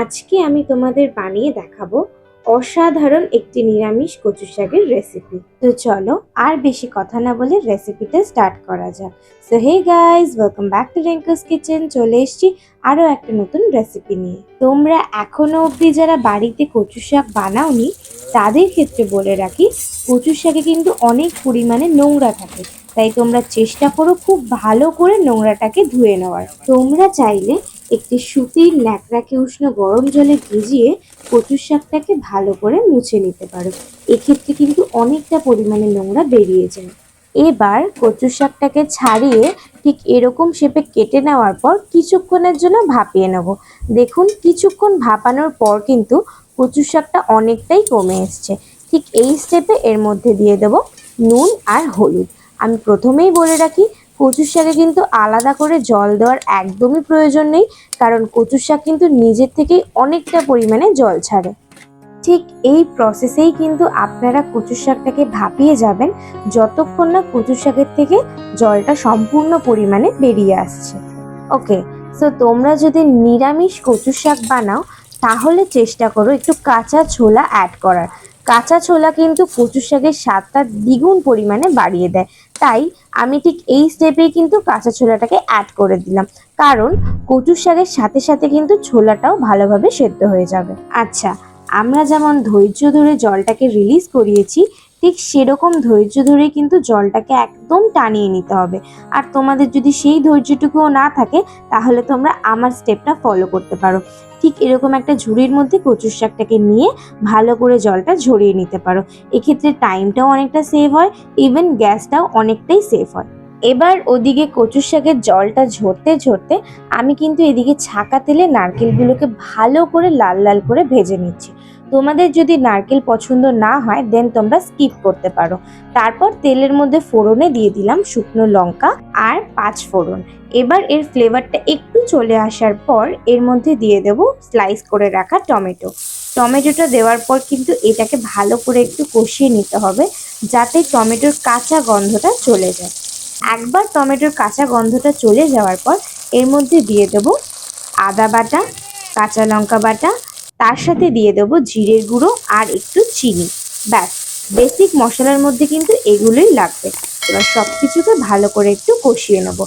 আজকে আমি তোমাদের বানিয়ে দেখাবো অসাধারণ একটি নিরামিষ কচু শাকের রেসিপি তো চলো, আর বেশি কথা না বলে রেসিপিটা স্টার্ট করা যাক। So hey guys welcome back to রেঙ্কস kitchen চলে এসেছি আরও একটা নতুন রেসিপি নিয়ে। তোমরা এখনও অবধি যারা বাড়িতে কচু শাক বানাওনি, তাদের ক্ষেত্রে বলে রাখি কচু শাকে কিন্তু অনেক পরিমাণে নোংরা থাকে। তাই তোমরা চেষ্টা করো খুব ভালো করে নোংরাটাকে ধুয়ে নেওয়ার। তোমরা চাইলে একটি সুতির ন্যাকড়াকে উষ্ণ গরম জলে ভিজিয়ে কচুর শাকটাকে ভালো করে মুছে নিতে পারো। এক্ষেত্রে কিন্তু অনেকটা পরিমাণে নোংরা বেরিয়ে যায়। এবার কচুর শাকটাকে ছাড়িয়ে ঠিক এরকম শেপে কেটে নেওয়ার পর কিছুক্ষণের জন্য ভাপিয়ে নেব। দেখুন, কিছুক্ষণ ভাপানোর পর কিন্তু কচুর শাকটা অনেকটাই কমে এসছে। ঠিক এই স্টেপে এর মধ্যে দিয়ে দেব নুন আর হলুদ। আমি প্রথমেই বলে রাখি কচুর শাকে কিন্তু আলাদা করে জল দেওয়ার একদমই প্রয়োজন নেই, কারণ কচুর শাক কিন্তু নিজের থেকেই অনেকটা পরিমাণে জল ছাড়ে। ঠিক এই প্রসেসেই কিন্তু আপনারা কচুর শাকটাকে ভাপিয়ে যাবেন যতক্ষণ না কচুর শাকের থেকে জলটা সম্পূর্ণ পরিমাণে বেরিয়ে আসছে। ওকে সো তোমরা যদি নিরামিষ কচুর শাক বানাও, তাহলে চেষ্টা করো একটু কাঁচা ছোলা অ্যাড করার। কাঁচা ছোলা কিন্তু কচু শাকের স্বাদটা দ্বিগুণ পরিমাণে বাড়িয়ে দেয়। তাই আমি ঠিক এই স্টেপেই কিন্তু কাঁচা ছোলাটাকে অ্যাড করে দিলাম। কারণ কচু শাকের সাথে সাথে কিন্তু ছোলাটাও ভালোভাবে সেদ্ধ হয়ে যাবে। আচ্ছা আমরা যেমন ধৈর্য ধরে জলটাকে রিলিজ করিয়েছি, ঠিক সেরকম ধৈর্য ধরে কিন্তু জলটাকে একদম টানিয়ে নিতে হবে। আর তোমাদের যদি সেই ধৈর্যটুকুও না থাকে, তাহলে তোমরা আমার স্টেপটা ফলো করতে পারো। ঠিক এরকম একটা ঝুড়ির মধ্যে কচুর শাকটাকে নিয়ে ভালো করে জলটা ঝরিয়ে নিতে পারো। এক্ষেত্রে টাইমটাও অনেকটা সেভ হয় ইভেন গ্যাসটাও অনেকটাই সেভ হয়। এবার ওদিকে কচুর শাকের জলটা ঝরতে ঝরতে আমি কিন্তু এদিকে ছাকা তেলে নারকেলগুলোকে ভালো করে লাল লাল করে ভেজে নিচ্ছি। তোমাদের যদি নারকেল পছন্দ না হয় দেন তোমরা স্কিপ করতে পারো। তারপর তেলের মধ্যে ফোড়নে দিয়ে দিলাম শুকনো লঙ্কা আর পাঁচ ফোড়ন। এবার এর ফ্লেভারটা একটু চলে আসার পর এর মধ্যে দিয়ে দেব স্লাইস করে রাখা টমেটো। টমেটোটা দেওয়ার পর কিন্তু এটাকে ভালো করে একটু কষিয়ে নিতে হবে, যাতে টমেটোর কাঁচা গন্ধটা চলে যায়। একবার টমেটোর কাঁচা গন্ধটা চলে যাওয়ার পর এর মধ্যে দিয়ে দেব আদা বাটা, কাঁচা লঙ্কা বাটা, তার সাথে দিয়ে দেবো জিরের গুঁড়ো আর একটু চিনি। ব্যাস বেসিক মশলার মধ্যে কিন্তু এগুলোই লাগবে। এবার সব কিছুকে ভালো করে একটু কষিয়ে নেব।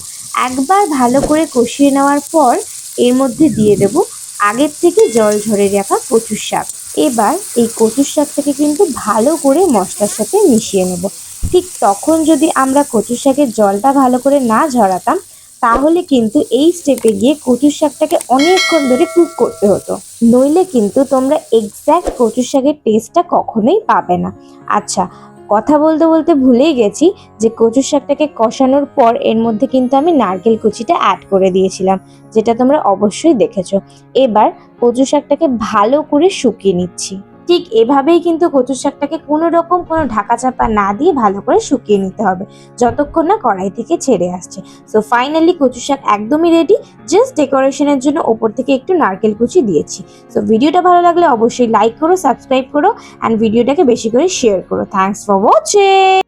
একবার ভালো করে কষিয়ে নেওয়ার পর এর মধ্যে দিয়ে দেব আগের থেকে জল ঝরে রাখা কচুর শাক। এবার এই কচুর শাকটাকে কিন্তু ভালো করে মশলার সাথে মিশিয়ে নেব। ঠিক তখন যদি আমরা কচুর শাকের জলটা ভালো করে না ঝরাতাম, তাহলে কিন্তু এই স্টেপে গিয়ে কচুর শাকটাকে অনেকক্ষণ ধরে কুক করতে হতো। নইলে কিন্তু তোমরা এক্স্যাক্ট কচুর শাকের টেস্টটা কখনোই পাবে না। আচ্ছা কথা বলতে বলতে ভুলেই গেছি যে কচুর শাকটাকে কষানোর পর এর মধ্যে কিন্তু আমি নারকেল কুচিটা অ্যাড করে দিয়েছিলাম, যেটা তোমরা অবশ্যই দেখেছ। এবার কচু শাকটাকে ভালো করে শুকিয়ে নিচ্ছি। ঠিক এভাবেই কিন্তু কচু শাকটাকে কোনো রকম কোনো ঢাকা চাপা না দিয়ে ভালো করে শুকিয়ে নিতে হবে। যতক্ষণ না কড়াই থেকে ছেড়ে আসছে। সো ফাইনালি কচু শাক একদমই রেডি জাস্ট ডেকোরেশনের জন্য ওপর থেকে একটু নারকেল কুচি দিয়েছি। সো ভিডিওটা ভালো লাগলে অবশ্যই লাইক করো সাবস্ক্রাইব করো অ্যান্ড ভিডিওটাকে বেশি করে শেয়ার করো। Thanks for watching